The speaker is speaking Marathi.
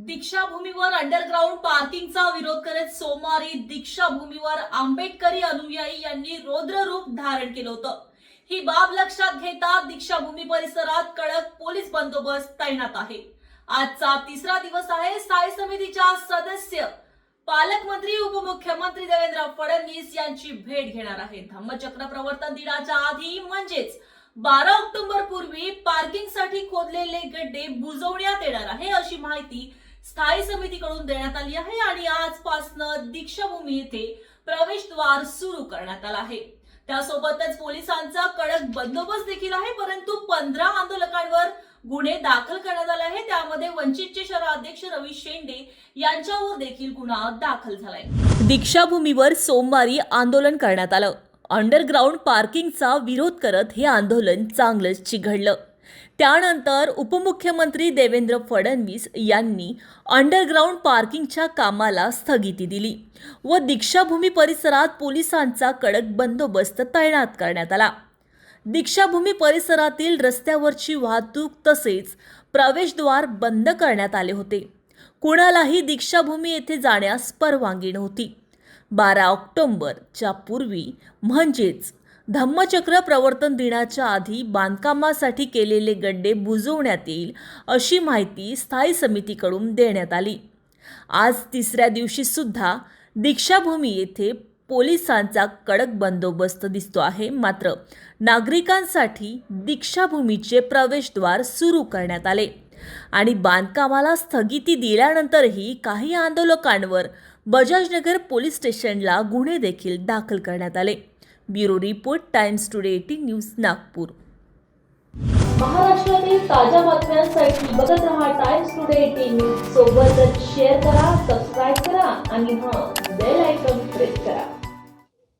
दीक्षाभूमीवर अंडरग्राऊंड पार्किंगचा विरोध करत सोमवारी दीक्षाभूमीवर आंबेडकरी अनुयायी यांनी रौद्र रूप धारण केलं होतं. ही बाब लक्षात घेता दीक्षाभूमी परिसरात कडक पोलीस बंदोबस्त तैनात आहे. आजचा तिसरा दिवस आहे स्थायी समितीच्या सदस्य पालकमंत्री उपमुख्यमंत्री देवेंद्र फडणवीस यांची भेट घेणार आहेत. धम्मचक्र प्रवर्तन दिनाच्या आधी म्हणजेच बारा ऑक्टोबर पूर्वी पार्किंगसाठी खोदलेले गड्डे बुजवण्यात येणार आहे अशी माहिती स्थायी समितीकडून देण्यात आली आहे आणि आजपासनं दीक्षाभूमी येथे प्रवेशद्वार सुरू करण्यात आला आहे. त्यासोबतच पोलिसांचा कडक बंदोबस्त देखील आहे परंतु पंधरा आंदोलकांवर गुन्हे दाखल करण्यात आले आहे त्यामध्ये वंचितचे शहर अध्यक्ष रवी शेंडे यांच्यावर देखील गुन्हा दाखल झालाय. दीक्षाभूमीवर सोमवारी आंदोलन करण्यात आलं. अंडरग्राऊंड पार्किंगचा विरोध करत हे आंदोलन चांगलंच चिघडलं त्यानंतर उपमुख्यमंत्री देवेंद्र फडणवीस यांनी अंडरग्राऊंड पार्किंगच्या कामाला स्थगिती दिली व दीक्षाभूमी परिसरात पोलिसांचा कडक बंदोबस्त तैनात करण्यात आला. दीक्षाभूमी परिसरातील रस्त्यावरची वाहतूक तसेच प्रवेशद्वार बंद करण्यात आले होते. कुणालाही दीक्षाभूमी येथे जाण्यास परवानगी नव्हती. बारा ऑक्टोंबरच्या पूर्वी म्हणजेच धम्मचक्र प्रवर्तन दिनाच्या आधी बांधकामासाठी केलेले गड्डे बुजवण्यात येईल अशी माहिती स्थायी समितीकडून देण्यात आली. आज तिसऱ्या दिवशी सुद्धा दीक्षाभूमी येथे पोलिसांचा कडक बंदोबस्त दिसतो आहे. मात्र नागरिकांसाठी दीक्षाभूमीचे प्रवेशद्वार सुरू करण्यात आले आणि बांधकामाला स्थगिती दिल्यानंतरही काही आंदोलकांवर बजाजनगर पोलीस स्टेशनला गुन्हे देखील दाखल करण्यात आले. Bureau report Times Today eighteen news Nagpur. महाराष्ट्रातील ताज्या बातम्यांसाठी बघत रहा टाइम्स टुडे एटीन न्यूज सोबतच शेअर करा सबस्क्राईब करा आणि हां